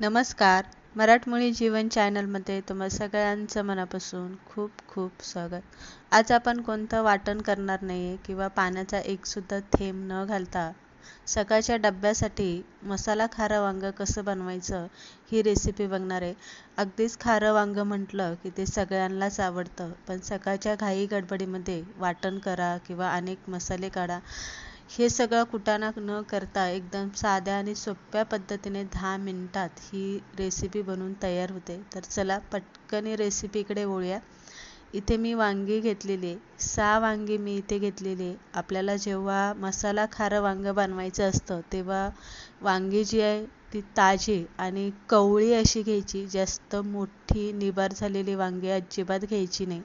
नमस्कार. मराठमोळी जीवन चॅनलमध्ये तुम्हा सगळ्यांचं मनापासून खूप खूप स्वागत. आज आपण कोणतं वाटण करणार नाही आहे किंवा पाण्याचा एकसुद्धा थेंब न घालता सकाळच्या डब्यासाठी मसाला खारं वांगं कसं बनवायचं ही रेसिपी बघणार आहे. अगदीच खारं वांगं म्हटलं की ते सगळ्यांनाच आवडतं पण सकाळच्या घाई गडबडीमध्ये वाटण करा किंवा अनेक मसाले काढा. हे सगळं कुटाणा न करता एकदम साध्या आणि सोप्या पद्धतीने दहा मिनटात ही रेसिपी बनवून तयार होते. तर चला पटकन रेसिपीकडे वळूया. इथे मी वांगी घेतलेली आहे. सहा वांगी मी इथे घेतलेली आहे. आपल्याला जेव्हा मसाला खारं वांगं बनवायचं असतं तेव्हा वांगी जी आहे ती ताजी आणि कवळी अशी घ्यायची. जास्त मोठी निबार झालेली वांगी अजिबात घ्यायची नाही.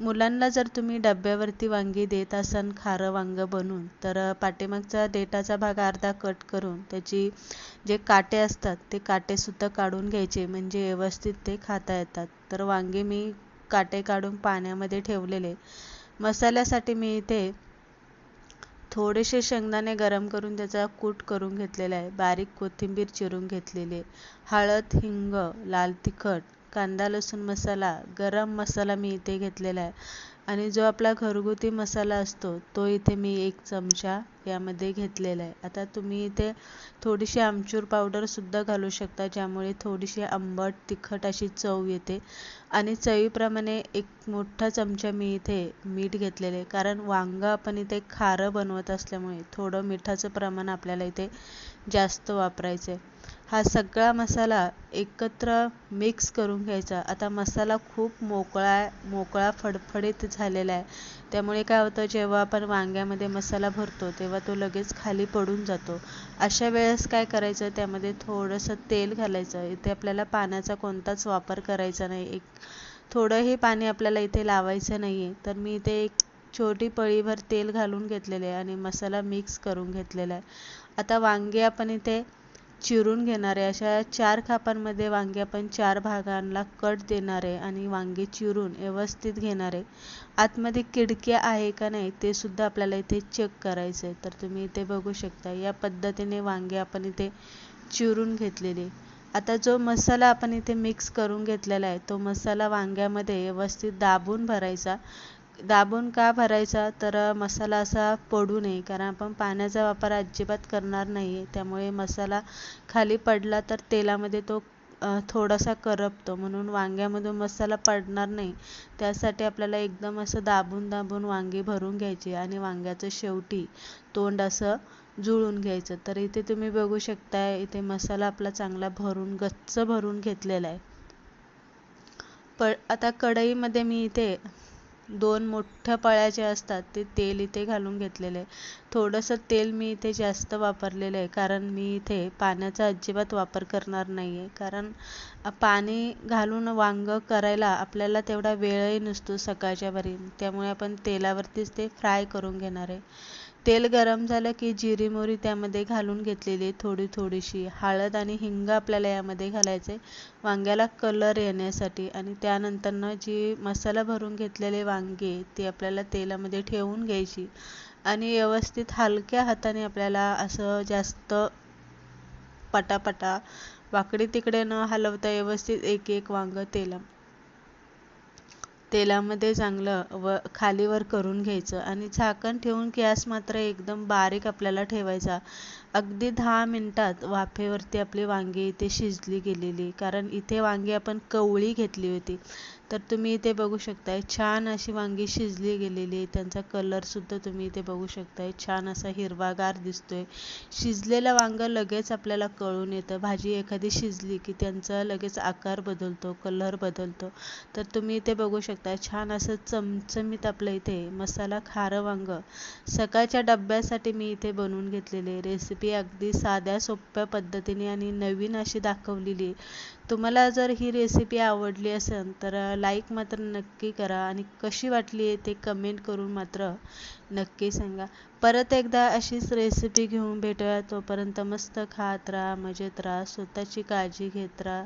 मुलांना जर तुम्ही डब्यावरती वांगी देत असाल खारं वांगं बनवून तर पाठीमागचा देठाचा भाग अर्धा कट करून त्याची जे काटे असतात ते काटेसुद्धा काढून घ्यायचे. म्हणजे व्यवस्थित ते खाता येतात. तर वांगे मी काटे काढून पाण्यामध्ये ठेवलेले. मसाल्यासाठी मी इथे थोडेसे शेंगदाणे गरम करून त्याचा कूट करून घेतलेला आहे. बारीक कोथिंबीर चिरून घेतलेली आहे. हळद हिंग लाल तिखट कांदा लसूण मसाला गरम मसाला मी इथे घेतलेला आहे. आणि जो आपला घरगुती मसाला असतो तो इथे मी एक चमचा यामध्ये घेतलेला आहे. आता तुम्ही इथे थोडीशी आमचूर पावडरसुद्धा घालू शकता ज्यामुळे थोडीशी आंबट तिखट अशी चव येते. आणि चवीप्रमाणे एक मोठा चमचा मी इथे मीठ घेतलेले आहे. कारण वांगं आपण इथे खारं बनवत असल्यामुळे थोडं मिठाचं प्रमाण आपल्याला इथे जास्त वापरायचं आहे. हा सगळा मसाला एकत्र मिक्स करून घ्यायचा. आता मसाला खूप मोकळा मोकळा फडफडीत झालेला आहे. त्यामुळे काय होतं जेव्हा आपण वांग्यामध्ये मसाला भरतो तेव्हा तो लगेच खाली पडून जातो. अशा वेळेस काय करायचं त्यामध्ये थोडंसं तेल घालायचं. इथे आपल्याला पाण्याचा कोणताच वापर करायचा नाही. एक थोडंही पाणी आपल्याला इथे लावायचं नाही आहे तर मी इथे एक छोटी पळीभर तेल घालून घेतलेले आहे आणि मसाला मिक्स करून घेतलेला आहे. आता वांगे आपण इथे चिरून घेणारे अशा चार खापांमध्ये वांगे आपण चार भागांना कट देणारे आणि वांगे चिरून व्यवस्थित घेणारे. आतमध्ये किडक्या आहे का नाही ते सुद्धा आपल्याला इथे चेक करायचं आहे. तर तुम्ही इथे बघू शकता या पद्धतीने वांगे आपण इथे चिरून घेतलेले. आता जो मसाला आपण इथे मिक्स करून घेतलेला आहे तो मसाला वांग्यामध्ये व्यवस्थित दाबून भरायचा. दाबून का भरायचा? तर मसाला असा पडू नये. कारण आपण पाण्याचा वापर अजिबात करणार नाही. आहे त्यामुळे मसाला खाली पडला तर तेलामध्ये तो थोडासा करपतो. म्हणून वांग्यामधून मसाला पडणार नाही. त्यासाठी आपल्याला एकदम असं दाबून दाबून वांगी भरून घ्यायची आणि वांग्याचं शेवटी तोंड असं जुळून घ्यायचं. तर इथे तुम्ही बघू शकता इथे मसाला आपला चांगला भरून गच्च भरून घेतलेला आहे. प आता कढईमध्ये मी इथे दोन मोठ्या पळ्या असतात ते तेल इथे घालून घेतलेलं. आहे थोडंसं तेल मी इथे जास्त वापरलेलं आहे कारण मी इथे पाण्याचा अजिबात वापर करणार नाही आहे कारण पाणी घालून वांगं करायला आपल्याला तेवढा वेळही नसतो सकाळच्या भरी त्यामुळे आपण तेलावरतीच ते फ्राय करून घेणार आहे. तेल गरम झालं की जिरी मोहरी त्यामध्ये घालून घेतलेली थोडी थोडीशी. हळद आणि हिंग आपल्याला यामध्ये घालायचं आहे वांग्याला कलर येण्यासाठी आणि त्यानंतरनं जी मसाला भरून घेतलेले वांगे ती आपल्याला तेलामध्ये ठेवून घ्यायची. आणि व्यवस्थित हलक्या हाताने आपल्याला असं जास्त पटापटा वाकडे तिकडे न हलवता व्यवस्थित एक एक वांगं तेला तेलामध्ये चांगलं व खालीवर करून घ्यायचं आणि झाकण ठेवून गॅस मात्र एकदम बारीक आपल्याला ठेवायचा. अगदी दहा मिनटात वाफेवरती आपली वांगी इथे शिजली गेलेली. कारण इथे वांगी आपण कवळी घेतली होती. तर तुम्ही इथे बघू शकताय छान अशी वांगी शिजली गेलेली आहे. त्यांचा कलरसुद्धा तुम्ही इथे बघू शकताय. छान असा हिरवागार दिसतोय. शिजलेलं वांगं लगेच आपल्याला कळून येतं. भाजी एखादी शिजली की त्यांचा लगेच आकार बदलतो कलर बदलतो. तर तुम्ही इथे बघू शकता छान असं चमचमीत आपलं इथे मसाला खारं वांगं. सकाळच्या डब्यासाठी मी इथे बनवून घेतलेले रेसिपी अगदी साध्या सोप्या पद्धतीने आणि नवीन अशी दाखवलेली तुम्हाला जर ही रेसिपी आवडली असेल तर लाईक मात्र नक्की करा आणि कशी वाटली आहे ते कमेंट करून मात्र नक्की सांगा. परत एकदा अशीच रेसिपी घेऊन भेटूया. तोपर्यंत मस्त खात राहा मजेत राहा स्वतःची काळजी घेत राहा.